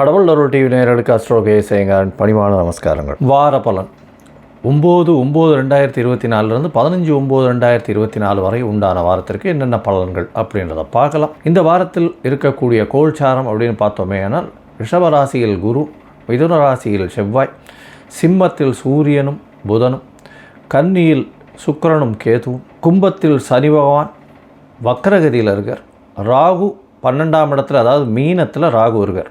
கடவுள் அருள் டிவி நேரலுக்கு அஸ்ட்ரோகே கேசேங்கரன் பணிவான நமஸ்காரங்கள். வார பலன். ஒம்பது ஒம்பது ரெண்டாயிரத்தி இருபத்தி நாலுலேருந்து பதினஞ்சு ஒம்பது ரெண்டாயிரத்தி இருபத்தி நாலு வரை உண்டான வாரத்திற்கு என்னென்ன பலன்கள் அப்படின்றத பார்க்கலாம். இந்த வாரத்தில் இருக்கக்கூடிய கோல்சாரம் அப்படின்னு பார்த்தோமே ஆனால் ரிஷபராசியில் குரு மிதுன ராசியில் செவ்வாய் சிம்மத்தில் சூரியனும் புதனும் கன்னியில் சுக்கிரனும் கேதுவும் கும்பத்தில் சனி பகவான் வக்கரகதியில் இருக்கார். ராகு பன்னெண்டாம் இடத்துல அதாவது மீனத்தில் ராகு இருக்கார்.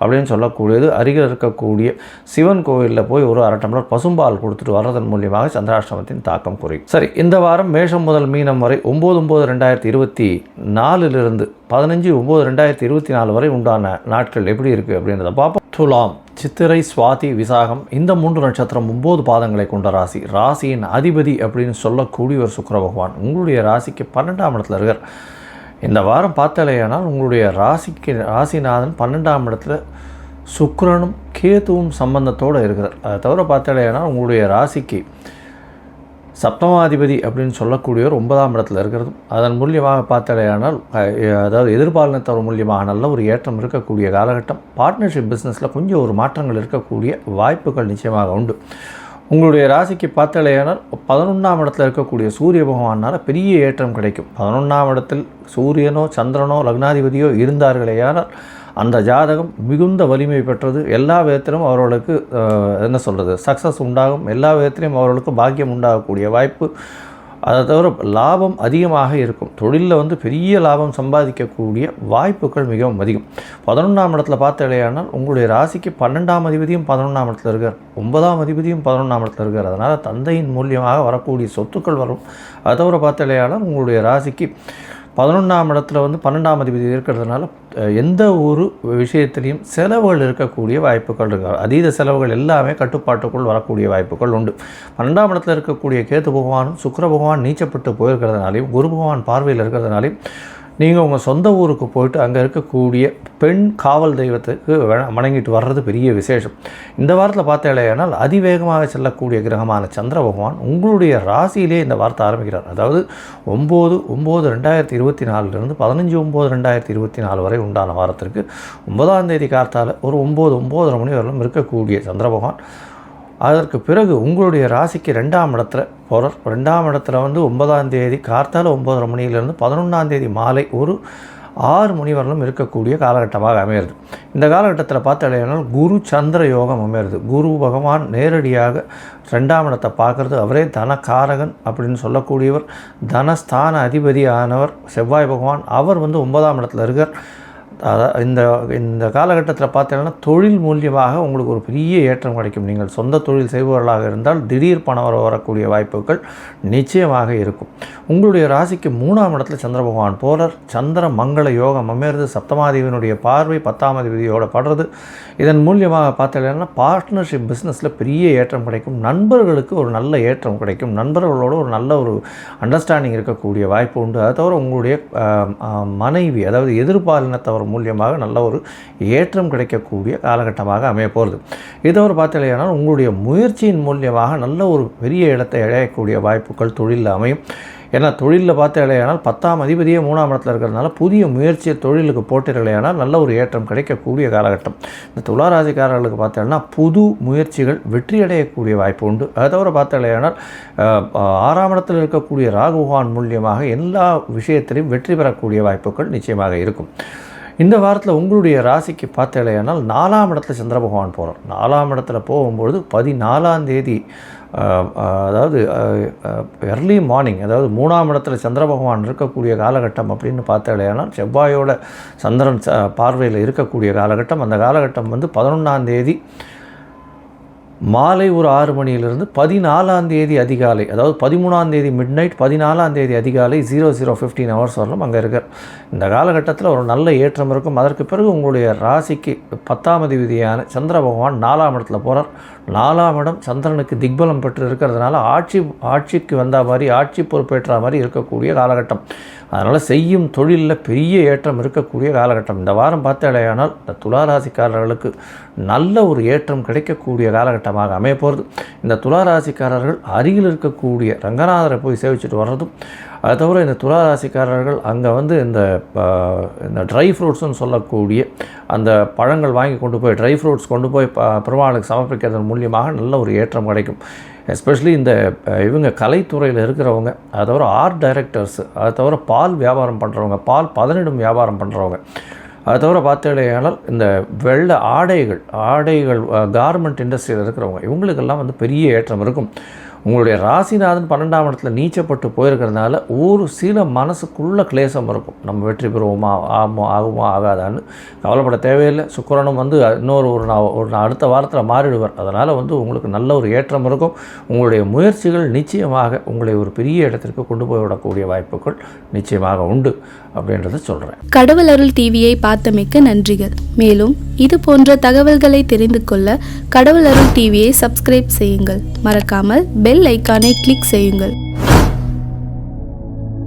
அப்படின்னு சொல்லக்கூடியது. அருகில் இருக்கக்கூடிய சிவன் கோவிலில் போய் ஒரு அரை டம்ளர் பசும்பால் கொடுத்துட்டு வர்றதன் மூலியமாக சந்திராஷ்டமத்தின் தாக்கம் குறையும். சரி இந்த வாரம் மேஷம் முதல் மீனம் வரை ஒம்பது ஒம்பது ரெண்டாயிரத்தி இருபத்தி நாலிலிருந்து பதினஞ்சு ஒம்பது ரெண்டாயிரத்தி இருபத்தி நாலு வரை உண்டான நாட்கள் எப்படி இருக்குது அப்படின்றத பார்ப்போம். துலாம் சித்திரை சுவாதி விசாகம் இந்த மூன்று நட்சத்திரம் ஒம்பது பாதங்களை கொண்ட ராசி. ராசியின் அதிபதி அப்படின்னு சொல்லக்கூடிய ஒரு சுக்கிர பகவான். உங்களுடைய ராசிக்கு பன்னெண்டாம் இடத்துல இருக்கார். இந்த வாரம் பார்த்தாலேயானால் உங்களுடைய ராசிக்கு ராசிநாதன் பன்னெண்டாம் இடத்துல சுக்கரனும் கேதுவும் சம்பந்தத்தோடு இருக்கிறார். அதை தவிர பார்த்தாலேயானால் உங்களுடைய ராசிக்கு சப்தமாதிபதி அப்படின்னு சொல்லக்கூடியவர் ஒன்பதாம் இடத்துல இருக்கிறதும் அதன் மூலியமாக பார்த்தாலேயானால் அதாவது எதிர்பாலினத்தவர் மூலியமாக நல்ல ஒரு ஏற்றம் இருக்கக்கூடிய காலகட்டம். பார்ட்னர்ஷிப் பிஸ்னஸில் கொஞ்சம் ஒரு மாற்றங்கள் இருக்கக்கூடிய வாய்ப்புகள் நிச்சயமாக உண்டு. உங்களுடைய ராசிக்கு பார்த்தாலேயானால் பதினொன்றாம் இடத்துல இருக்கக்கூடிய சூரிய பகவானால் பெரிய ஏற்றம் கிடைக்கும். பதினொன்றாம் இடத்தில் சூரியனோ சந்திரனோ லக்னாதிபதியோ இருந்தார்களேயானால் அந்த ஜாதகம் மிகுந்த வலிமை பெற்றது. எல்லா விதத்திலும் அவர்களுக்கு என்ன சொல்கிறது சக்ஸஸ் உண்டாகும். எல்லா விதத்திலையும் அவர்களுக்கு பாக்கியம் உண்டாகக்கூடிய வாய்ப்பு அதை தவிர லாபம் அதிகமாக இருக்கும். தொழிலில் வந்து பெரிய லாபம் சம்பாதிக்கக்கூடிய வாய்ப்புகள் மிகவும் அதிகம். பதினொன்றாம் இடத்துல பார்த்தாலேயானால் உங்களுடைய ராசிக்கு பன்னெண்டாம் அதிபதியும் பதினொன்றாம் இடத்துல இருக்கார். ஒன்பதாம் அதிபதியும் பதினொன்றாம் இடத்துல இருக்கார். அதனால் தந்தையின் மூலியமாக வரக்கூடிய சொத்துக்கள் வரும். அதை தவிர பார்த்தாலேயானால் உங்களுடைய ராசிக்கு பதினொன்றாம் இடத்துல வந்து பன்னெண்டாம் அதிபதி இருக்கிறதுனால எந்த ஒரு விஷயத்திலையும் செலவுகள் இருக்கக்கூடிய வாய்ப்புகள் இருக்கு அதீத செலவுகள் எல்லாமே கட்டுப்பாட்டுக்குள் வரக்கூடிய வாய்ப்புகள் உண்டு. பன்னெண்டாம் இடத்துல இருக்கக்கூடிய கேத்து பகவானும் சுக்கர பகவான் நீச்சப்பட்டு போயிருக்கிறதுனாலையும் குரு பகவான் பார்வையில் இருக்கிறதுனாலையும் நீங்கள் உங்கள் சொந்த ஊருக்கு போயிட்டு அங்கே இருக்கக்கூடிய பெண் காவல் தெய்வத்துக்கு வணங்கிட்டு வர்றது பெரிய விசேஷம். இந்த வாரத்தில் பார்த்தேனால் அதிவேகமாக செல்லக்கூடிய கிரகமான சந்திர பகவான் உங்களுடைய ராசியிலே இந்த வார்த்தை ஆரம்பிக்கிறார். அதாவது ஒம்பது ஒம்பது ரெண்டாயிரத்தி இருபத்தி நாலுலேருந்து பதினஞ்சு ஒம்பது ரெண்டாயிரத்தி இருபத்தி நாலு வரை உண்டான வாரத்திற்கு ஒன்பதாம் தேதி கார்த்தால ஒரு ஒம்பது ஒம்பதரை மணி வரலும் இருக்கக்கூடிய சந்திர பகவான். அதற்கு பிறகு உங்களுடைய ராசிக்கு ரெண்டாம் இடத்துல போகிறார் ரெண்டாம் இடத்துல வந்து ஒன்பதாம் தேதி கார்த்தால ஒம்பதரை மணியிலேருந்து பதினொன்றாம் தேதி மாலை ஒரு ஆறு மணி வரலும் இருக்கக்கூடிய காலகட்டமாக அமையிறது. இந்த காலகட்டத்தில் பார்த்தாலும் குரு சந்திர யோகம் அமையிறது. குரு பகவான் நேரடியாக ரெண்டாம் இடத்தை பார்க்குறது. அவரே தனக்காரகன் அப்படின்னு சொல்லக்கூடியவர் தனஸ்தான அதிபதியானவர் செவ்வாய் பகவான். அவர் வந்து ஒன்பதாம் இடத்துல இருக்கார். இந்த இந்த காலகட்டத்தில் பார்த்தீங்கன்னா தொழில் மூலியமாக உங்களுக்கு ஒரு பெரிய ஏற்றம் கிடைக்கும். நீங்கள் சொந்த தொழில் செய்பவர்களாக இருந்தால் திடீர் பணம் வர வரக்கூடிய வாய்ப்புகள் நிச்சயமாக இருக்கும். உங்களுடைய ராசிக்கு மூணாம் இடத்துல சந்திர பகவான் போலர் சந்திர மங்கள யோகம் அமர்ந்து சப்தமாதிபதியினுடைய பார்வை பத்தாம் அதிபதியோட படுறது. இதன் மூலியமாக பார்த்தீங்கன்னா பார்ட்னர்ஷிப் பிஸ்னஸில் பெரிய ஏற்றம் கிடைக்கும். நண்பர்களுக்கு ஒரு நல்ல ஏற்றம் கிடைக்கும். நண்பர்களோட ஒரு நல்ல ஒரு அண்டர்ஸ்டாண்டிங் இருக்கக்கூடிய வாய்ப்பு உண்டு. அதை தவிர உங்களுடைய மனைவி அதாவது எதிர்பாலினத்தவர் மூலியமாக நல்ல ஒரு ஏற்றம் கிடைக்கக்கூடிய காலகட்டமாக அமைய போகிறது இது தவிர பார்த்தீங்கன்னா உங்களுடைய முயற்சியின் மூலியமாக நல்ல ஒரு பெரிய இடத்தை அடையக்கூடிய வாய்ப்புகள் தொழிலில் அமையும். ஏன்னா தொழிலில் பார்த்தீங்களேயானால் பத்தாம் அதிபதியே மூணாம் இடத்துல இருக்கிறதுனால புதிய முயற்சியை தொழிலுக்கு போட்டிருக்கலையானால் நல்ல ஒரு ஏற்றம் கிடைக்கக்கூடிய காலகட்டம். இந்த துளாராசிக்காரர்களுக்கு பார்த்தீங்கன்னா புது முயற்சிகள் வெற்றி அடையக்கூடிய வாய்ப்பு உண்டு. அதை தவிர பார்த்து இல்லையானால் ஆறாம் இடத்தில் இருக்கக்கூடிய ராகுகான் மூலியமாக எல்லா விஷயத்திலையும் வெற்றி பெறக்கூடிய வாய்ப்புகள் நிச்சயமாக இருக்கும். இந்த வாரத்தில் உங்களுடைய ராசிக்கு பார்த்தீங்களேனால் நாலாம் இடத்துல சந்திர பகவான் போகிறார் நாலாம் இடத்துல போகும்பொழுது பதினாலாம் தேதி அதாவது எர்லி மார்னிங் அதாவது மூணாம் இடத்துல சந்திர பகவான் இருக்கக்கூடிய காலகட்டம் அப்படின்னு பார்த்தாலேனால் செவ்வாயோட சந்திரன் ச பார்வையில் இருக்கக்கூடிய காலகட்டம். அந்த காலகட்டம் வந்து பதினொன்றாம் தேதி மாலை ஒரு ஆறு மணியிலிருந்து பதினாலாம் தேதி அதிகாலை அதாவது பதிமூணாம் தேதி மிட் நைட் பதினாலாம் தேதி அதிகாலை ஜீரோ ஜீரோ ஃபிஃப்டீன் ஹவர்ஸ் வரலும் அங்கே இருக்கார். இந்த காலகட்டத்தில் ஒரு நல்ல ஏற்றம் இருக்கும். அதற்கு பிறகு உங்களுடைய ராசிக்கு பத்தாம் அதிபதியான சந்திர பகவான் நாலாம் இடத்துல போகிறார் நாலாம் இடம் சந்திரனுக்கு திக்பலம் பெற்று இருக்கிறதுனால ஆட்சி ஆட்சிக்கு வந்த மாதிரி ஆட்சி பொறுப்பேற்ற மாதிரி இருக்கக்கூடிய காலகட்டம். அதனால் செய்யும் தொழிலில் பெரிய ஏற்றம் இருக்கக்கூடிய காலகட்டம். இந்த வாரம் பார்த்தாலேயானால் இந்த துளாராசிக்காரர்களுக்கு நல்ல ஒரு ஏற்றம் கிடைக்கக்கூடிய காலகட்டமாக அமைய போகிறது இந்த துளாராசிக்காரர்கள் அருகில் இருக்கக்கூடிய ரங்கநாதரை போய் சேவிச்சுட்டு வர்றதும் அது தவிர இந்த துளாராசிக்காரர்கள் அங்கே வந்து இந்த இந்த ட்ரை ஃப்ரூட்ஸ்னு சொல்லக்கூடிய அந்த பழங்கள் வாங்கி கொண்டு போய் ட்ரை ஃப்ரூட்ஸ் கொண்டு போய் பெருமாளுக்கு சமர்ப்பிக்கிறதன் மூலியமாக நல்ல ஒரு ஏற்றம் கிடைக்கும். எஸ்பெஷலி இந்த இவங்க கலைத்துறையில் இருக்கிறவங்க அது தவிர ஆர்ட் டைரக்டர்ஸ் அது தவிர பால் வியாபாரம் பண்ணுறவங்க பால் பதனிடும் வியாபாரம் பண்ணுறவங்க அது தவிர பார்த்தீங்கன்னா இந்த வெள்ளை ஆடைகள் ஆடைகள் கார்மெண்ட் இண்டஸ்ட்ரியில் இருக்கிறவங்க இவங்களுக்கெல்லாம் வந்து பெரிய ஏற்றம் இருக்கும். உங்களுடைய ராசிநாதன் பன்னெண்டாம் இடத்துல நீச்சப்பட்டு போயிருக்கிறதுனால ஒரு சில மனசுக்குள்ள கிளேசம் இருக்கும். நம்ம வெற்றி பெறுவோமா ஆகுமா ஆகுமா ஆகாதான்னு கவலைப்பட தேவையில்லை. சுக்கரனும் வந்து இன்னொரு ஒரு நா ஒரு நான் அடுத்த வாரத்தில் மாறிடுவார். அதனால் வந்து உங்களுக்கு நல்ல ஒரு ஏற்றம் இருக்கும். உங்களுடைய முயற்சிகள் நிச்சயமாக உங்களை ஒரு பெரிய இடத்திற்கு கொண்டு போய் விடக்கூடிய வாய்ப்புகள் நிச்சயமாக உண்டு அப்படின்றத சொல்கிறேன் கடவுள் அருள் டிவியை பார்த்தமைக்க நன்றிகள். மேலும் இது போன்ற தகவல்களை தெரிந்து கொள்ள கடவுள் அருள் டிவியை சப்ஸ்கிரைப் செய்யுங்கள். மறக்காமல் பெல் ஐக்கானை கிளிக் செய்யுங்கள்.